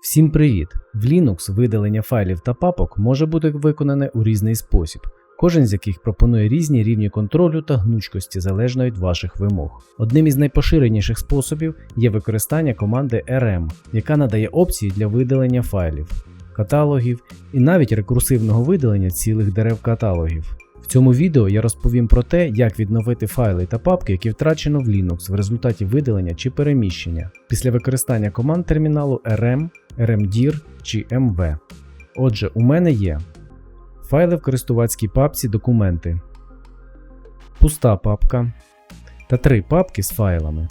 Всім привіт! В Linux видалення файлів та папок може бути виконане у різний спосіб, кожен з яких пропонує різні рівні контролю та гнучкості залежно від ваших вимог. Одним із найпоширеніших способів є використання команди rm, яка надає опції для видалення файлів, каталогів і навіть рекурсивного видалення цілих дерев каталогів. В цьому відео я розповім про те, як відновити файли та папки, які втрачено в Linux в результаті видалення чи переміщення після використання команд терміналу rm, rmdir чи mv. Отже, у мене є файли в користувацькій папці Документи, пуста папка та три папки з файлами.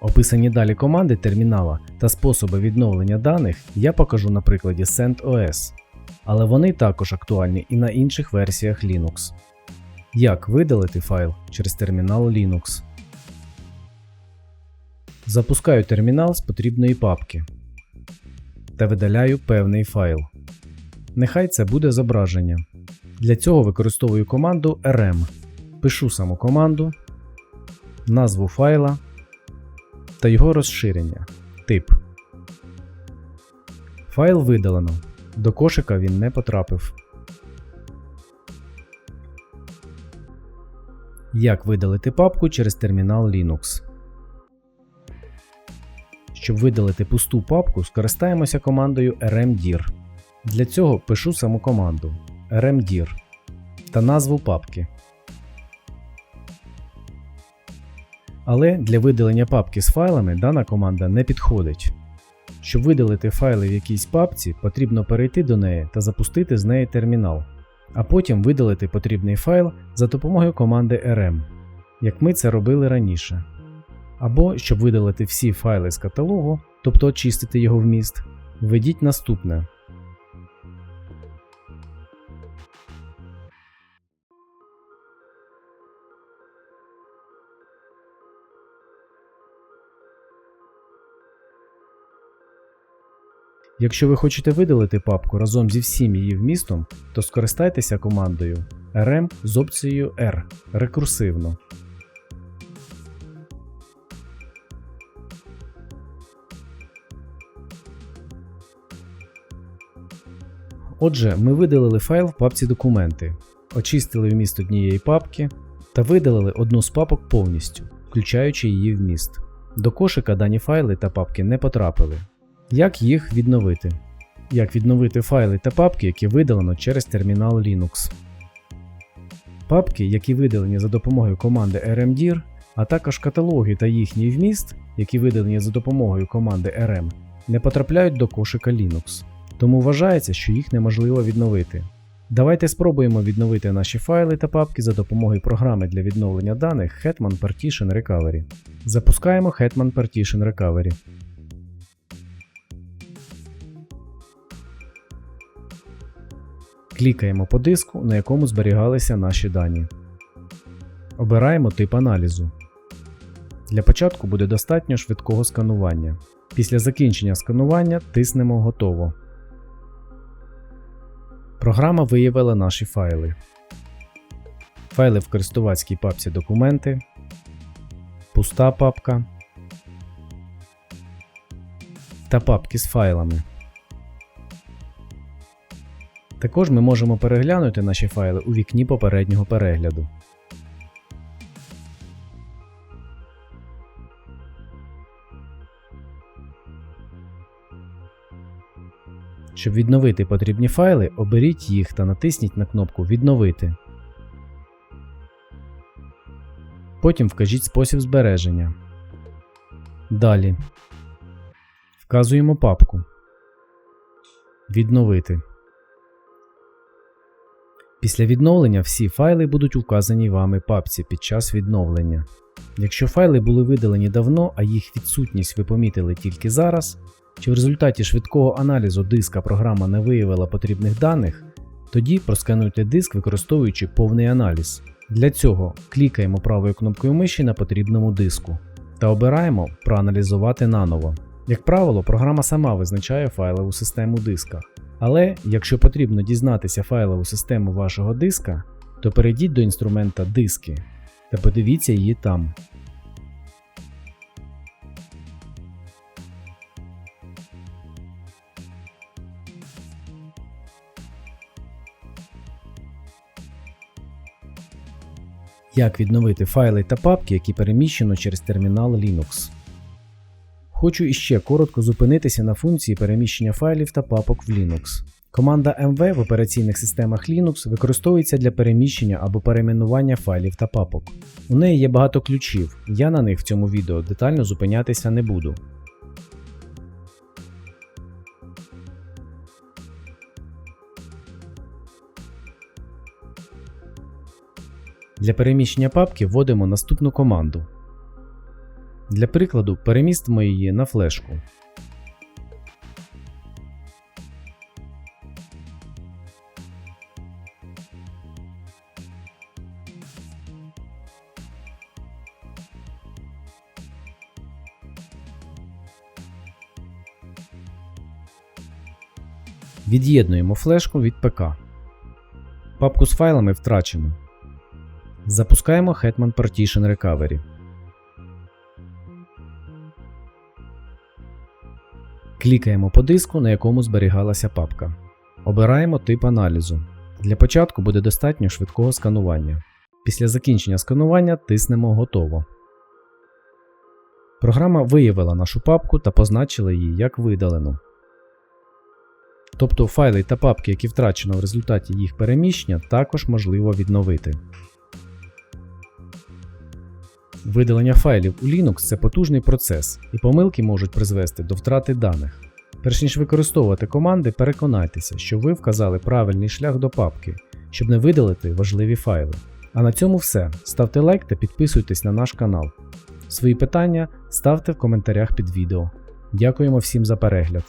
Описані далі команди термінала та способи відновлення даних я покажу на прикладі CentOS, але вони також актуальні і на інших версіях Linux. Як видалити файл через термінал Linux? Запускаю термінал з потрібної папки та видаляю певний файл. Нехай це буде зображення. Для цього використовую команду rm. Пишу саму команду, назву файла та його розширення тип. Файл видалено. До кошика він не потрапив. Як видалити папку через термінал Linux. Щоб видалити пусту папку, скористаємося командою rmdir. Для цього пишу саму команду rmdir та назву папки. Але для видалення папки з файлами дана команда не підходить. Щоб видалити файли в якійсь папці, потрібно перейти до неї та запустити з неї термінал, а потім видалити потрібний файл за допомогою команди rm, як ми це робили раніше. Або, щоб видалити всі файли з каталогу, тобто очистити його вміст, введіть наступне. Якщо ви хочете видалити папку разом зі всім її вмістом, то скористайтеся командою rm з опцією R рекурсивно. Отже, ми видалили файл в папці Документи, очистили вміст однієї папки та видалили одну з папок повністю, включаючи її вміст. До кошика дані файли та папки не потрапили. Як їх відновити? Як відновити файли та папки, які видалено через термінал Linux. Папки, які видалені за допомогою команди rmdir, а також каталоги та їхній вміст, які видалені за допомогою команди rm, не потрапляють до кошика Linux, тому вважається, що їх неможливо відновити. Давайте спробуємо відновити наші файли та папки за допомогою програми для відновлення даних Hetman Partition Recovery. Запускаємо Hetman Partition Recovery. Клікаємо по диску, на якому зберігалися наші дані. Обираємо тип аналізу. Для початку буде достатньо швидкого сканування. Після закінчення сканування тиснемо Готово. Програма виявила наші файли. Файли в користувацькій папці Документи, пуста папка та папки з файлами. Також ми можемо переглянути наші файли у вікні попереднього перегляду. Щоб відновити потрібні файли, оберіть їх та натисніть на кнопку Відновити. Потім вкажіть спосіб збереження. Далі вказуємо папку. Відновити. Після відновлення всі файли будуть у вказаній вами папці під час відновлення. Якщо файли були видалені давно, а їх відсутність ви помітили тільки зараз, чи в результаті швидкого аналізу диска програма не виявила потрібних даних, тоді проскануйте диск, використовуючи повний аналіз. Для цього клікаємо правою кнопкою миші на потрібному диску та обираємо Проаналізувати наново. Як правило, програма сама визначає файлову систему диска. Але якщо потрібно дізнатися файлову систему вашого диска, то перейдіть до інструмента диски та подивіться її там. Як відновити файли та папки, які переміщено через термінал Linux. Хочу іще коротко зупинитися на функції переміщення файлів та папок в Linux. Команда MV в операційних системах Linux використовується для переміщення або перейменування файлів та папок. У неї є багато ключів, я на них в цьому відео детально зупинятися не буду. Для переміщення папки вводимо наступну команду. Для прикладу, перемістимо її на флешку. Від'єднуємо флешку від ПК. Папку з файлами втрачено. Запускаємо Hetman Partition Recovery. Клікаємо по диску, на якому зберігалася папка. Обираємо тип аналізу. Для початку буде достатньо швидкого сканування. Після закінчення сканування тиснемо Готово. Програма виявила нашу папку та позначила її як видалену. Тобто файли та папки, які втрачено в результаті їх переміщення, також можливо відновити. Видалення файлів у Linux це потужний процес, і помилки можуть призвести до втрати даних. Перш ніж використовувати команди, переконайтеся, що ви вказали правильний шлях до папки, щоб не видалити важливі файли. А на цьому все. Ставте лайк та підписуйтесь на наш канал. Свої питання ставте в коментарях під відео. Дякуємо всім за перегляд.